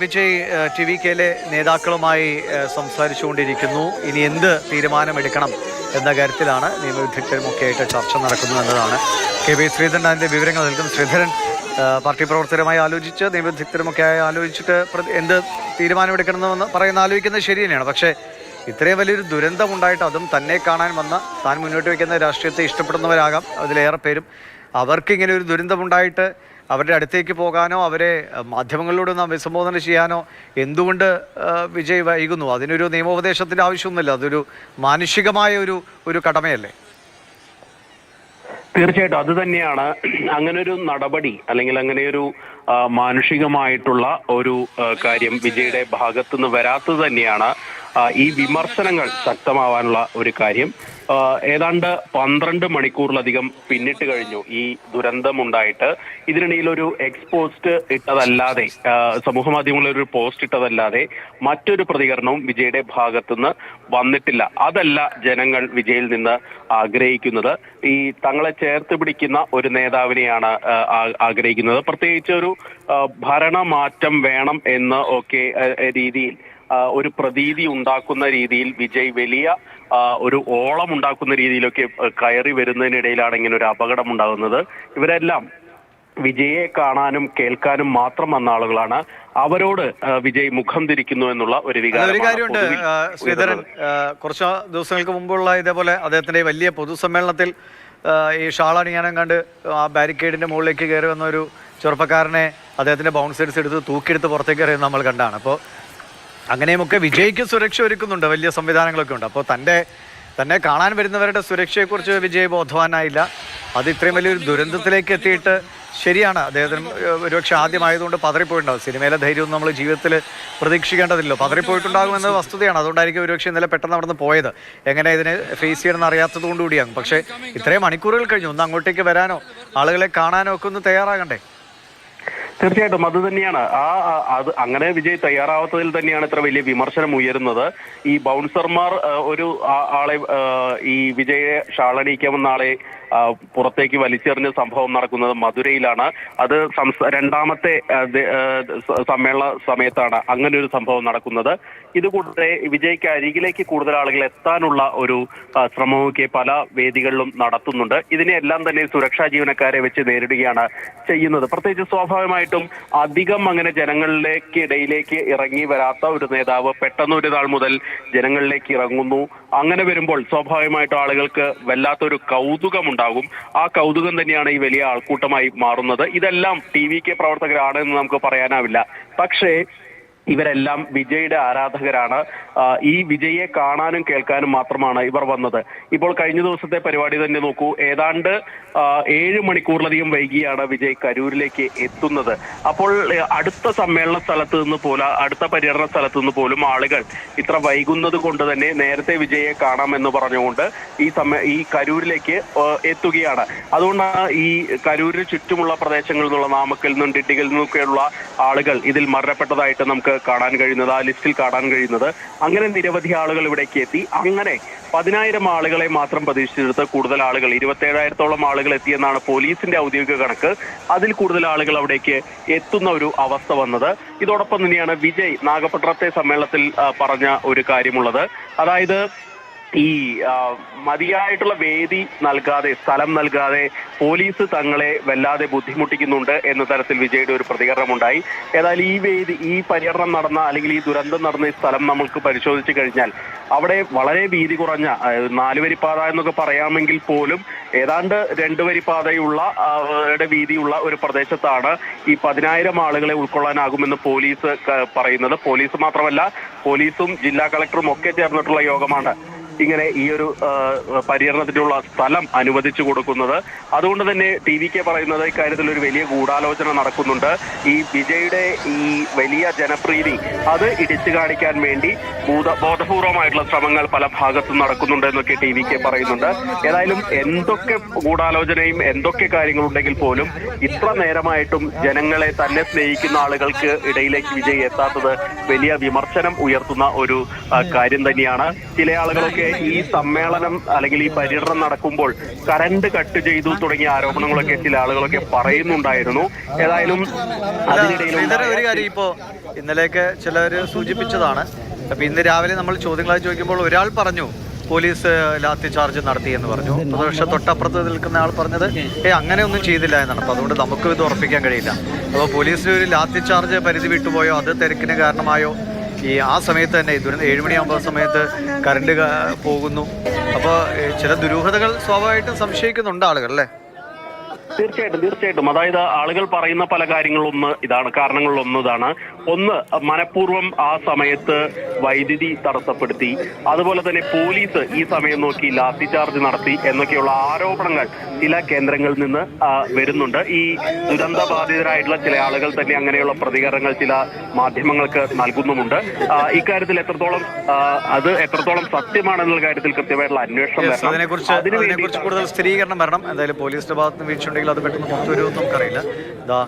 Vijay T V കെയിലെ നേതാക്കളുമായി സംസാരിച്ചുകൊണ്ടിരിക്കുന്നു. ഇനി എന്ത് തീരുമാനമെടുക്കണം എന്ന കാര്യത്തിലാണ് നിയമവിദഗ്ധരുമൊക്കെ ആയിട്ട് ചർച്ച നടക്കുന്നു എന്നതാണ്. കെ വി ശ്രീധരൻ അതിന്റെ വിവരങ്ങൾ നൽകും ശ്രീധരൻ പാർട്ടി പ്രവർത്തകരുമായി ആലോചിച്ച് നിയമവിദഗ്ധരുമൊക്കെ ആയി ആലോചിച്ചിട്ട് എന്ത് തീരുമാനമെടുക്കണമെന്ന് പറയുന്ന ആലോചിക്കുന്നത് ശരി തന്നെയാണ്. പക്ഷേ ഇത്രയും വലിയൊരു ദുരന്തം ഉണ്ടായിട്ട് അതും തന്നെ കാണാൻ വന്ന താൻ മുന്നോട്ട് വയ്ക്കുന്ന രാഷ്ട്രീയത്തെ ഇഷ്ടപ്പെടുന്നവരാകാം. അതിലേറെ പേരും. അവർക്ക് ഇങ്ങനെ ഒരു ദുരന്തമുണ്ടായിട്ട് അവരുടെ അടുത്തേക്ക് പോകാനോ അവരെ മാധ്യമങ്ങളിലൂടെ ഒന്ന് അഭിസംബോധന ചെയ്യാനോ എന്തുകൊണ്ട് വിജയ് വൈകുന്നു? അതിനൊരു നിയമോപദേശത്തിന്റെ ആവശ്യമൊന്നുമില്ല. അതൊരു മാനുഷികമായ ഒരു ഒരു കടമയല്ലേ? തീർച്ചയായിട്ടും. അത് തന്നെയാണ് അങ്ങനെ ഒരു നടപടി അല്ലെങ്കിൽ അങ്ങനെ ഒരു ആ, മാനുഷികമായിട്ടുള്ള ഒരു കാര്യം വിജയുടെ ഭാഗത്തുനിന്ന് വരാത്തത് തന്നെയാണ് ഈ വിമർശനങ്ങൾ ശക്തമാവാനുള്ള ഒരു കാര്യം. ഏതാണ്ട് പന്ത്രണ്ട് മണിക്കൂറിലധികം പിന്നിട്ട് കഴിഞ്ഞു ഈ ദുരന്തമുണ്ടായിട്ട്. ഇതിനിടയിൽ ഒരു എക്സ് പോസ്റ്റ് ഇട്ടതല്ലാതെ സമൂഹ മാധ്യമങ്ങളിൽ ഒരു പോസ്റ്റ് ഇട്ടതല്ലാതെ മറ്റൊരു പ്രതികരണവും വിജയുടെ ഭാഗത്തുനിന്ന് വന്നിട്ടില്ല. അതല്ല ജനങ്ങൾ വിജയിൽ നിന്ന് ആഗ്രഹിക്കുന്നത്. ഈ തങ്ങളെ ചേർത്ത് പിടിക്കുന്ന ഒരു നേതാവിനെയാണ് ആഗ്രഹിക്കുന്നത്. പ്രത്യേകിച്ച് ഒരു ഭരണമാറ്റം വേണം എന്ന് ഒക്കെ രീതിയിൽ ഒരു പ്രതീതി ഉണ്ടാക്കുന്ന രീതിയിൽ വിജയ് വലിയ ഒരു ഓളം ഉണ്ടാക്കുന്ന രീതിയിലൊക്കെ കയറി വരുന്നതിനിടയിലാണ് ഇങ്ങനെ ഒരു അപകടം ഉണ്ടാകുന്നത്. ഇവരെല്ലാം വിജയെ കാണാനും കേൾക്കാനും മാത്രം വന്ന ആളുകളാണ്. അവരോട് വിജയ് മുഖം തിരിക്കുന്നു എന്നുള്ള ഒരു വികാരം ഒരു കാര്യമുണ്ട്. ശ്രീധരൻ കുറച്ച് ദിവസങ്ങൾക്ക് മുമ്പുള്ള ഇതേപോലെ അദ്ദേഹത്തിന്റെ വലിയ പൊതുസമ്മേളനത്തിൽ ഈ ഷാൾ അണിയാനും കണ്ട് ആ ബാരിക്കേഡിന്റെ മുകളിലേക്ക് കയറി വന്ന ഒരു ചെറുപ്പക്കാരനെ അദ്ദേഹത്തിന്റെ ബൗൺസേഴ്സ് എടുത്ത് തൂക്കിയെടുത്ത് പുറത്തേക്ക് എറിയുന്നത് നമ്മൾ കണ്ടാണ്. അപ്പോൾ അങ്ങനെയുമൊക്കെ വിജയ്ക്ക് സുരക്ഷ ഒരുക്കുന്നുണ്ട്. വലിയ സംവിധാനങ്ങളൊക്കെ ഉണ്ട്. അപ്പോൾ തന്റെ തന്നെ കാണാൻ വരുന്നവരുടെ സുരക്ഷയെക്കുറിച്ച് വിജയ് ബോധവാനായില്ല. അത് ഇത്രയും വലിയൊരു ദുരന്തത്തിലേക്ക് എത്തിയിട്ട് ശരിയാണ്. അദ്ദേഹത്തിന് ഒരുപക്ഷെ ആദ്യമായതുകൊണ്ട് പതറിപ്പോയിട്ടുണ്ടാവും. സിനിമയിലെ ധൈര്യമൊന്നും നമ്മൾ ജീവിതത്തിൽ പ്രതീക്ഷിക്കേണ്ടതില്ലോ പതറിപ്പോയിട്ടുണ്ടാകുമെന്നത് വസ്തുതയാണ്. അതുകൊണ്ടായിരിക്കും ഒരുപക്ഷെ ഇന്നലെ പെട്ടെന്ന് അവിടെ നിന്ന് പോയത്. എങ്ങനെ ഇതിനെ ഫേസ് ചെയ്യണമെന്ന് അറിയാത്തത് കൊണ്ട് പക്ഷേ ഇത്രയും മണിക്കൂറുകൾ കഴിഞ്ഞു. ഒന്ന് അങ്ങോട്ടേക്ക് വരാനോ ആളുകളെ കാണാനോ ഒക്കെ ഒന്ന് തയ്യാറാകണ്ടേ? തീർച്ചയായിട്ടും അത് തന്നെയാണ്. ആ അത് അങ്ങനെ വിജയ് തയ്യാറാവാത്തതിൽ തന്നെയാണ് ഇത്ര വലിയ വിമർശനം ഉയരുന്നത്. ഈ ബൗൺസർമാർ ഒരു ആളെ ഈ വിജയെ ഷാളണിക്കാമെന്ന ആളെ പുറത്തേക്ക് വലിച്ചെറിഞ്ഞ സംഭവം നടക്കുന്നത് മധുരയിലാണ്. അത് രണ്ടാമത്തെ സമ്മേളന സമയത്താണ് അങ്ങനെ ഒരു സംഭവം നടക്കുന്നത്. ഇതുകൂടെ വിജയ്ക്ക് അരികിലേക്ക് കൂടുതൽ ആളുകൾ എത്താനുള്ള ഒരു ശ്രമമൊക്കെ പല വേദികളിലും നടത്തുന്നുണ്ട്. ഇതിനെല്ലാം തന്നെ സുരക്ഷാ ജീവനക്കാരെ വെച്ച് നേരിടുകയാണ് ചെയ്യുന്നത്. പ്രത്യേകിച്ച് സ്വാഭാവികമായിട്ടും അധികം അങ്ങനെ ജനങ്ങളിലേക്ക് ഇടയിലേക്ക് ഇറങ്ങി വരാത്ത ഒരു നേതാവ് പെട്ടെന്ന് ഒരു നാൾ മുതൽ ജനങ്ങളിലേക്ക് ഇറങ്ങുന്നു. അങ്ങനെ വരുമ്പോൾ സ്വാഭാവികമായിട്ടും ആളുകൾക്ക് വല്ലാത്തൊരു കൗതുകം ഉണ്ടാകും. ആ കൗതുകം തന്നെയാണ് ഈ വലിയ ആൾക്കൂട്ടമായി മാറുന്നത്. ഇതെല്ലാം ടി വി കെ പ്രവർത്തകരാണ് എന്ന് നമുക്ക് പറയാനാവില്ല. പക്ഷേ ഇവരെല്ലാം വിജയുടെ ആരാധകരാണ്. ഈ വിജയെ കാണാനും കേൾക്കാനും മാത്രമാണ് ഇവർ വന്നത്. ഇപ്പോൾ കഴിഞ്ഞ ദിവസത്തെ പരിപാടി തന്നെ നോക്കൂ. ഏതാണ്ട് ഏഴ് മണിക്കൂറിലധികം വൈകിയാണ് വിജയ് കരൂരിലേക്ക് എത്തുന്നത്. അപ്പോൾ അടുത്ത സമ്മേളന സ്ഥലത്ത് നിന്ന് പോലും അടുത്ത പര്യടന സ്ഥലത്ത് നിന്ന് പോലും ആളുകൾ ഇത്ര വൈകുന്നത് കൊണ്ട് തന്നെ നേരത്തെ വിജയെ കാണാമെന്ന് പറഞ്ഞുകൊണ്ട് ഈ സമയ ഈ കരൂരിലേക്ക് എത്തുകയാണ്. അതുകൊണ്ടാണ് ഈ കരൂരിന് ചുറ്റുമുള്ള പ്രദേശങ്ങളിൽ നിന്നുള്ള നാമക്കൽ നിന്നും ഡിഡികളിൽ നിന്നൊക്കെയുള്ള ആളുകൾ ഇതിൽ മരണപ്പെട്ടതായിട്ട് നമുക്ക് കാണാൻ കഴിയുന്നത് ആ ലിസ്റ്റിൽ കാണാൻ കഴിയുന്നത്. അങ്ങനെ നിരവധി ആളുകൾ ഇവിടേക്ക് എത്തി. അങ്ങനെ പതിനായിരം ആളുകളെ മാത്രം പ്രതീക്ഷിച്ചെടുത്ത് കൂടുതൽ ആളുകൾ. ഇരുപത്തേഴായിരത്തോളം ആളുകൾ എത്തിയെന്നാണ് പോലീസിന്റെ ഔദ്യോഗിക കണക്ക്. അതിൽ കൂടുതൽ ആളുകൾ അവിടേക്ക് എത്തുന്ന ഒരു അവസ്ഥ വന്നത്. ഇതോടൊപ്പം തന്നെയാണ് വിജയ് നാഗപട്ടണത്തെ സമ്മേളനത്തിൽ പറഞ്ഞ ഒരു കാര്യമുള്ളത്. അതായത് ഈ മതിയായിട്ടുള്ള വേദി നൽകാതെ സ്ഥലം നൽകാതെ പോലീസ് തങ്ങളെ വല്ലാതെ ബുദ്ധിമുട്ടിക്കുന്നുണ്ട് എന്ന തരത്തിൽ വിജയുടെ ഒരു പ്രതികരണം ഉണ്ടായി ഏതായാലും ഈ വേദി ഈ പര്യടനം നടന്ന അല്ലെങ്കിൽ ഈ ദുരന്തം നടന്ന ഈ സ്ഥലം നമുക്ക് പരിശോധിച്ചു കഴിഞ്ഞാൽ അവിടെ വളരെ വീതി കുറഞ്ഞ നാലുവരിപ്പാത എന്നൊക്കെ പറയാമെങ്കിൽ പോലും ഏതാണ്ട് രണ്ട് വരിപ്പാതയുള്ള ആ, യുടെ വീതിയുള്ള ഒരു പ്രദേശത്താണ് ഈ പതിനായിരം ആളുകളെ ഉൾക്കൊള്ളാനാകുമെന്ന് പോലീസ് പറയുന്നത്. പോലീസ് മാത്രമല്ല പോലീസും ജില്ലാ കളക്ടറും ഒക്കെ ചേർന്നിട്ടുള്ള യോഗമാണ് ഇങ്ങനെ ഈ ഒരു പര്യടനത്തിനുള്ള സ്ഥലം അനുവദിച്ചു കൊടുക്കുന്നത്. അതുകൊണ്ട് തന്നെ ടി വി കെ പറയുന്നത് ഇക്കാര്യത്തിൽ ഒരു വലിയ ഗൂഢാലോചന നടക്കുന്നുണ്ട്. ഈ വിജയുടെ ഈ വലിയ ജനപ്രീതി അത് ഇടിച്ചു കാണിക്കാൻ വേണ്ടി ബോധ ബോധപൂർവമായിട്ടുള്ള ശ്രമങ്ങൾ പല ഭാഗത്തും നടക്കുന്നുണ്ട് എന്നൊക്കെ ടി വി കെ പറയുന്നുണ്ട്. ഏതായാലും എന്തൊക്കെ ഗൂഢാലോചനയും എന്തൊക്കെ കാര്യങ്ങളുണ്ടെങ്കിൽ പോലും ഇത്ര നേരമായിട്ടും ജനങ്ങളെ തന്നെ സ്നേഹിക്കുന്ന ആളുകൾക്ക് ഇടയിലേക്ക് വിജയ് എത്താത്തത് വലിയ വിമർശനം ഉയർത്തുന്ന ഒരു കാര്യം തന്നെയാണ്. ചില ആളുകളൊക്കെ ഈ സമ്മേളനം അല്ലെങ്കിൽ ഈ പര്യടനം നടക്കുമ്പോൾ കറണ്ട് കട്ട് ചെയ്തു തുടങ്ങിയ ആരോപണങ്ങളൊക്കെ ചില ആളുകളൊക്കെ പറയുന്നുണ്ടായിരുന്നു. ഏതായാലും ഒരു കാര്യം ഇപ്പോ ഇന്നലെയൊക്കെ ചിലർ സൂചിപ്പിച്ചതാണ്. അപ്പൊ ഇന്ന് രാവിലെ നമ്മൾ ചോദ്യങ്ങളായി ചോദിക്കുമ്പോൾ ഒരാൾ പറഞ്ഞു പോലീസ് ലാത്തി ചാർജ് നടത്തി എന്ന് പറഞ്ഞു. പക്ഷെ തൊട്ടപ്പുറത്ത് നിൽക്കുന്ന ആൾ പറഞ്ഞത് ഏ അങ്ങനെ ഒന്നും ചെയ്തില്ല എന്നാണ്. അപ്പൊ അതുകൊണ്ട് നമുക്കും ഇത് ഉറപ്പിക്കാൻ കഴിയില്ല. അപ്പോൾ പോലീസിന് ഒരു ലാത്തി ചാർജ് പരിധി വിട്ടുപോയോ അത് തിരക്കിന് കാരണമായോ? ഈ ആ സമയത്ത് തന്നെ ദുരന്തം ഏഴുമണിയാകുമ്പോൾ സമയത്ത് കറണ്ട് പോകുന്നു. അപ്പോൾ ചില ദുരൂഹതകൾ സ്വാഭാവികമായിട്ടും സംശയിക്കുന്നുണ്ട് ആളുകൾ അല്ലേ? തീർച്ചയായിട്ടും തീർച്ചയായിട്ടും. അതായത് ആളുകൾ പറയുന്ന പല കാര്യങ്ങളൊന്ന് ഇതാണ് കാരണങ്ങളിലൊന്ന് ഇതാണ്. ഒന്ന് മനഃപൂർവം ആ സമയത്ത് വൈദ്യുതി തടസ്സപ്പെടുത്തി അതുപോലെ തന്നെ പോലീസ് ഈ സമയം നോക്കി ലാത്തി ചാർജ് നടത്തി എന്നൊക്കെയുള്ള ആരോപണങ്ങൾ ചില കേന്ദ്രങ്ങളിൽ നിന്ന് വരുന്നുണ്ട്. ഈ ദുരന്ത ബാധിതരായിട്ടുള്ള ചില ആളുകൾ തന്നെ അങ്ങനെയുള്ള പ്രതികരണങ്ങൾ ചില മാധ്യമങ്ങൾക്ക് നൽകുന്നുമുണ്ട്. ഇക്കാര്യത്തിൽ എത്രത്തോളം അത് എത്രത്തോളം സത്യമാണെന്നുള്ള കാര്യത്തിൽ കൃത്യമായിട്ടുള്ള അന്വേഷണം വരണം. അതിനെക്കുറിച്ച് കൂടുതൽ സ്ഥിരീകരണം വരണം. എന്തായാലും പോലീസിന്റെ ഭാഗത്ത് നിന്ന് വീഴ്ചയുണ്ടെങ്കിൽ അത് പെട്ടെന്ന് പുറത്തു വരുമെന്ന് നമുക്കറിയില്ല. ഇതാ